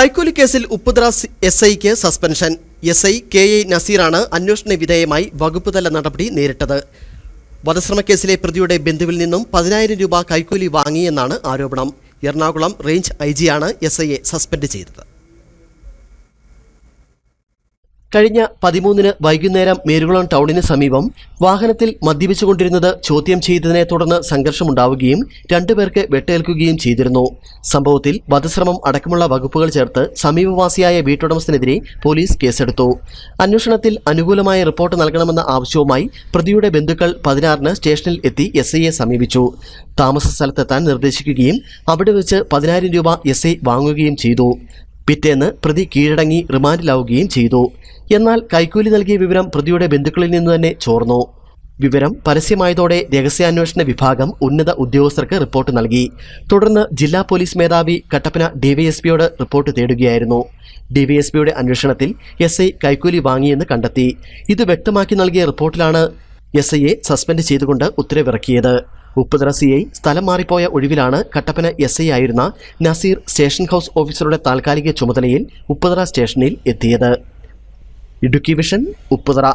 കൈക്കൂലി കേസിൽ ഉപ്പുതറ എസ് ഐക്ക് suspension. S I K A നസീറാണ് അന്വേഷണ വിധേയമായി വകുപ്പുതല നടപടി നേരിട്ടത്. വധശ്രമക്കേസിലെ പ്രതിയുടെ ബന്ധുവിൽ നിന്നും പതിനായിരം രൂപ കൈക്കൂലി വാങ്ങിയെന്നാണ് ആരോപണം. എറണാകുളം റേഞ്ച് ഐ ജിയാണ് എസ് ഐയെ സസ്പെൻഡ് ചെയ്തത്. കഴിഞ്ഞ പതിമൂന്നിന് വൈകുന്നേരം മേരുകുളം ടൗണിന് സമീപം വാഹനത്തിൽ മദ്യപിച്ചുകൊണ്ടിരുന്നത് ചോദ്യം ചെയ്തതിനെ തുടർന്ന് സംഘർഷമുണ്ടാവുകയും രണ്ടുപേർക്ക് വെട്ടേൽക്കുകയും ചെയ്തിരുന്നു. സംഭവത്തിൽ വധശ്രമം അടക്കമുള്ള വകുപ്പുകൾ ചേർത്ത് സമീപവാസിയായ വീട്ടുടമസ്ഥനെതിരെ പോലീസ് കേസെടുത്തു. അന്വേഷണത്തിൽ അനുകൂലമായ റിപ്പോർട്ട് നൽകണമെന്ന ആവശ്യവുമായി പ്രതിയുടെ ബന്ധുക്കൾ പതിനാറിന് സ്റ്റേഷനിൽ എത്തി എസ് സമീപിച്ചു. താമസ സ്ഥലത്തെത്താൻ നിർദ്ദേശിക്കുകയും അവിടെ വെച്ച് പതിനായിരം രൂപ എസ് വാങ്ങുകയും ചെയ്തു. പിറ്റേന്ന് പ്രതി കീഴടങ്ങി റിമാൻഡിലാവുകയും ചെയ്തു. എന്നാൽ കൈക്കൂലി നൽകിയ വിവരം പ്രതിയുടെ ബന്ധുക്കളിൽ നിന്ന് തന്നെ ചോർന്നു. വിവരം പരസ്യമായതോടെ രഹസ്യാന്വേഷണ വിഭാഗം ഉന്നത ഉദ്യോഗസ്ഥർക്ക് റിപ്പോർട്ട് നൽകി. തുടർന്ന് ജില്ലാ പോലീസ് മേധാവി കട്ടപ്പന ഡിവൈഎസ്പിയോട് റിപ്പോർട്ട് തേടുകയായിരുന്നു. ഡിവൈഎസ്പിയുടെ അന്വേഷണത്തിൽ എസ് ഐ കൈക്കൂലി വാങ്ങിയെന്ന് കണ്ടെത്തി. ഇത് വ്യക്തമാക്കി നൽകിയ റിപ്പോർട്ടിലാണ് എസ് ഐയെ സസ്പെൻഡ് ചെയ്തുകൊണ്ട് ഉത്തരവിറക്കിയത്. ഉപ്പുതറ സി ഐ സ്ഥലം മാറിപ്പോയ ഒഴിവിലാണ് കട്ടപ്പന എസ് ഐ ആയിരുന്ന നസീർ സ്റ്റേഷൻ ഹൗസ് ഓഫീസറുടെ താൽക്കാലിക ചുമതലയിൽ ഉപ്പുതറ സ്റ്റേഷനിൽ എത്തിയത്. ഇടുക്കി വിഷൻ ഉപ്പുതറ.